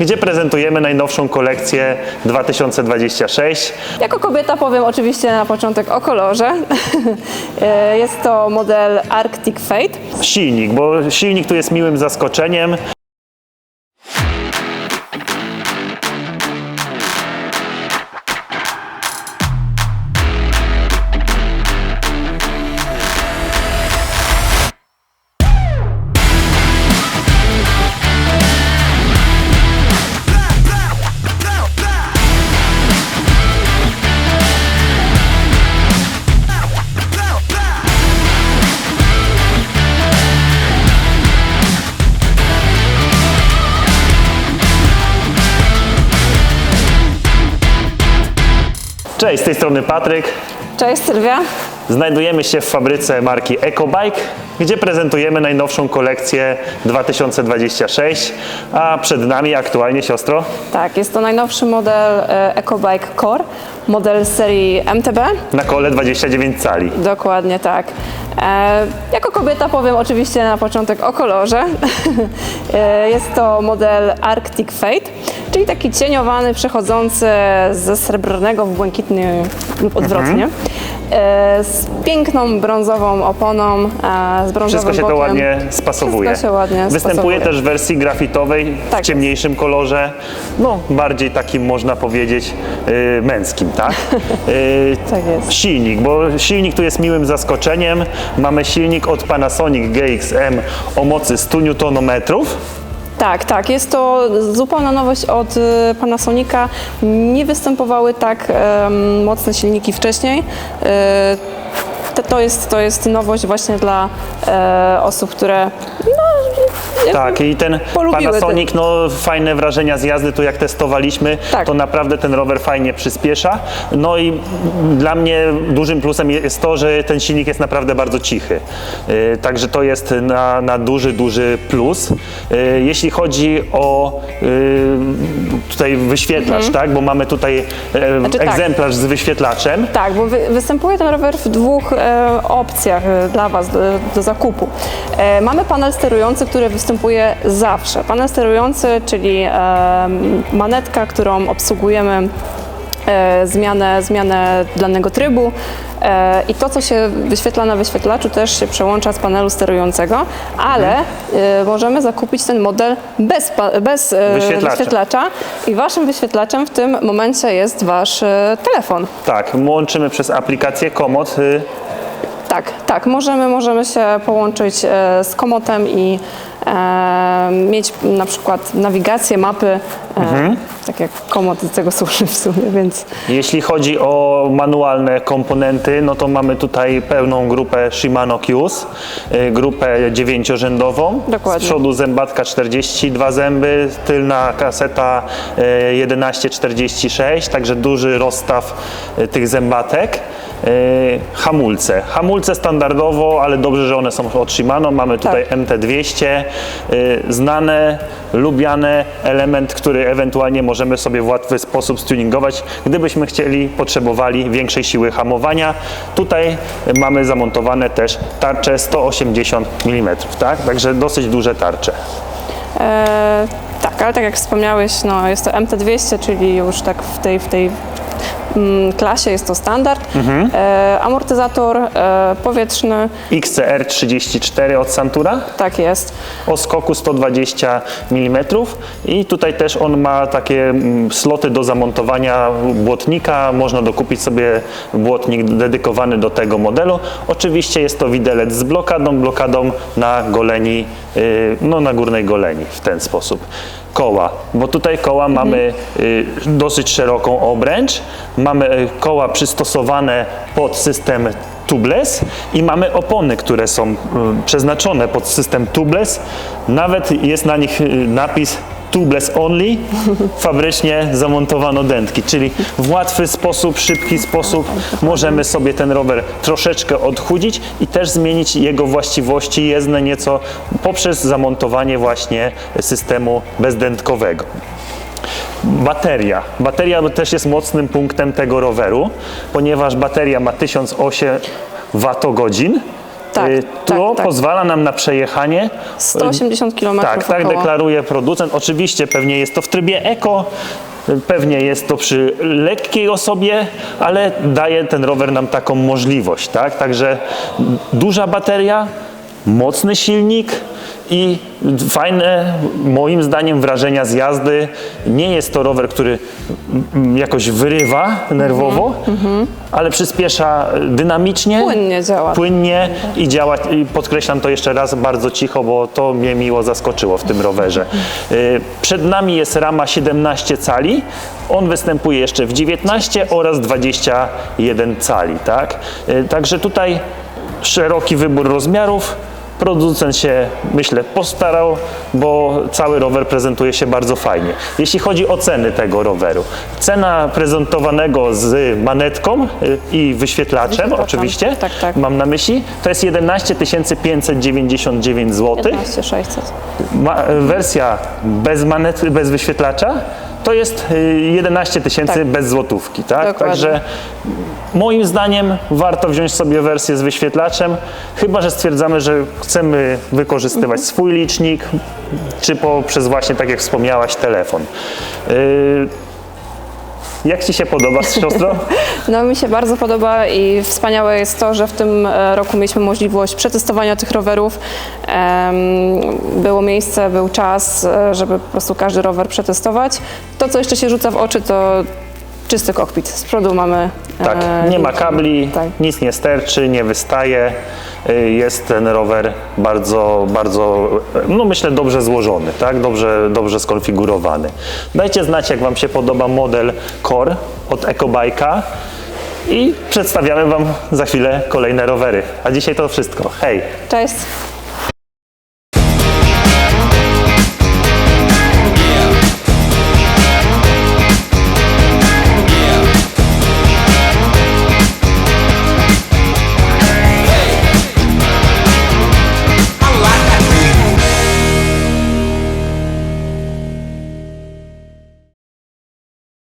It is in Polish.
gdzie prezentujemy najnowszą kolekcję 2026. Jako kobieta powiem oczywiście na początek o kolorze. E, jest to model Arctic Fate. Silnik, bo silnik tu jest miłym zaskoczeniem. Cześć, z tej strony Patryk. Cześć Sylwia. Znajdujemy się w fabryce marki EcoBike, gdzie prezentujemy najnowszą kolekcję 2026, a przed nami aktualnie siostro. Tak, jest to najnowszy model e, EcoBike Core, model serii MTB. Na kole 29 cali. Dokładnie tak. E, jako kobieta powiem oczywiście na początek o kolorze. e, jest to model Arctic Fate, czyli taki cieniowany, przechodzący ze srebrnego w błękitny lub odwrotnie. E, z piękną brązową oponą, e, z brązowym Wszystko się to bokiem. ładnie spasowuje. Wszystko się ładnie Występuje spasowuje. też w wersji grafitowej Tak w ciemniejszym kolorze, no bardziej takim można powiedzieć y, męskim, tak? Y, Tak jest. Silnik, bo silnik tu jest miłym zaskoczeniem. Mamy silnik od Panasonic GXM o mocy 100 Nm. Tak, tak. Jest to zupełna nowość od y, Panasonica. Nie występowały tak em, mocne silniki wcześniej. Y, to, jest, to jest nowość właśnie dla e, osób, które no, Tak, i ten polubiły Panasonic, no fajne wrażenia z jazdy, tu jak testowaliśmy, Tak. to naprawdę ten rower fajnie przyspiesza. No i dla mnie dużym plusem jest to, że ten silnik jest naprawdę bardzo cichy. Yy, Także to jest na, na duży, duży plus. Yy, Jeśli chodzi o yy, tutaj wyświetlacz, tak, bo mamy tutaj e, Mhm. Znaczy tak. egzemplarz z wyświetlaczem. Tak, bo wy, występuje ten rower w dwóch e, opcjach e, dla Was do, do zakupu. E, mamy panel sterujący, który występuje zawsze. Panel sterujący, czyli manetka, którą obsługujemy e, zmianę, zmianę danego trybu. E, I to, co się wyświetla na wyświetlaczu, też się przełącza z panelu sterującego, ale e, możemy zakupić ten model bez, bez Wyświetlacza. wyświetlacza. I Waszym wyświetlaczem w tym momencie jest Wasz telefon. Tak, łączymy przez aplikację Komod. y, Tak, tak, możemy, możemy się połączyć e, z komotem i e, mieć na przykład nawigację, mapy, e, Mhm. tak jak komot do tego służy w sumie, więc Jeśli chodzi o manualne komponenty, no to mamy tutaj pełną grupę Shimano Qs, y, grupę dziewięciorzędową. Dokładnie. Z przodu zębatka 42 zęby, tylna kaseta y, 1146, także duży rozstaw y, tych zębatek. Y, Hamulce. Hamulce standardowo, ale dobrze, że one są od Shimano. Mamy tutaj Tak. MT200, y, znane, lubiane element, który ewentualnie możemy sobie w łatwy sposób stuningować, gdybyśmy chcieli, potrzebowali większej siły hamowania. Tutaj mamy zamontowane też tarcze 180 mm, tak? Także dosyć duże tarcze. e, tak, ale tak jak wspomniałeś, no, jest to MT200, czyli już tak w tej, w tej klasie jest to standard. Mhm. E, amortyzator e, powietrzny, XCR 34 od Santura tak jest. o skoku 120 mm i tutaj też on ma takie mm, sloty do zamontowania błotnika. Można dokupić sobie błotnik dedykowany do tego modelu. Oczywiście jest to widelec z blokadą, blokadą na goleni, y, no na górnej goleni w ten sposób. Koła, bo tutaj koła mamy y, dosyć szeroką obręcz, mamy y, koła przystosowane pod system tubeless i mamy opony, które są y, przeznaczone pod system tubeless. Nawet jest na nich y, napis tubeless only, fabrycznie zamontowano dętki, czyli w łatwy sposób, szybki sposób możemy sobie ten rower troszeczkę odchudzić i też zmienić jego właściwości jezdne nieco poprzez zamontowanie właśnie systemu bezdętkowego. Bateria. Bateria też jest mocnym punktem tego roweru, ponieważ bateria ma 1008 watogodzin. Tak, Y, tak, To tak. pozwala nam na przejechanie 180 km tak, tak około. deklaruje producent. Oczywiście pewnie jest to w trybie eko, pewnie jest to przy lekkiej osobie, ale daje ten rower nam taką możliwość, tak? Także duża bateria, mocny silnik i fajne, moim zdaniem, wrażenia z jazdy. Nie jest to rower, który jakoś wyrywa nerwowo, ale przyspiesza dynamicznie. Płynnie działa. Płynnie i działa, i podkreślam to jeszcze raz bardzo cicho, bo to mnie miło zaskoczyło w tym rowerze. Y, Przed nami jest rama 17 cali, on występuje jeszcze w 19 oraz 21 cali, tak? Y, Także tutaj szeroki wybór rozmiarów. Producent się, myślę, postarał, bo cały rower prezentuje się bardzo fajnie. Jeśli chodzi o ceny tego roweru, cena prezentowanego z manetką y, i wyświetlaczem, Wyświetlaczem, oczywiście, tak, tak. mam na myśli, to jest 11 599 zł. 15 600. Ma, wersja bez manety, bez wyświetlacza to jest y, 11 tysięcy Tak. bez złotówki, tak? Dokładnie. Także moim zdaniem warto wziąć sobie wersję z wyświetlaczem, chyba że stwierdzamy, że chcemy wykorzystywać Mhm. swój licznik, czy poprzez właśnie, tak jak wspomniałaś, telefon. Y, jak Ci się podoba, siostro? No mi się bardzo podoba i wspaniałe jest to, że w tym e, roku mieliśmy możliwość przetestowania tych rowerów. Było miejsce, był czas, e, żeby po prostu każdy rower przetestować. To, co jeszcze się rzuca w oczy, to czysty kokpit. Z przodu mamy... Tak, e, nie ma kabli, Tak. nic nie sterczy, nie wystaje. Y, Jest ten rower bardzo, bardzo, no myślę, dobrze złożony, tak? dobrze, dobrze skonfigurowany. Dajcie znać, jak Wam się podoba model Core od EcoBike'a i przedstawiamy Wam za chwilę kolejne rowery. A dzisiaj to wszystko. Hej! Cześć!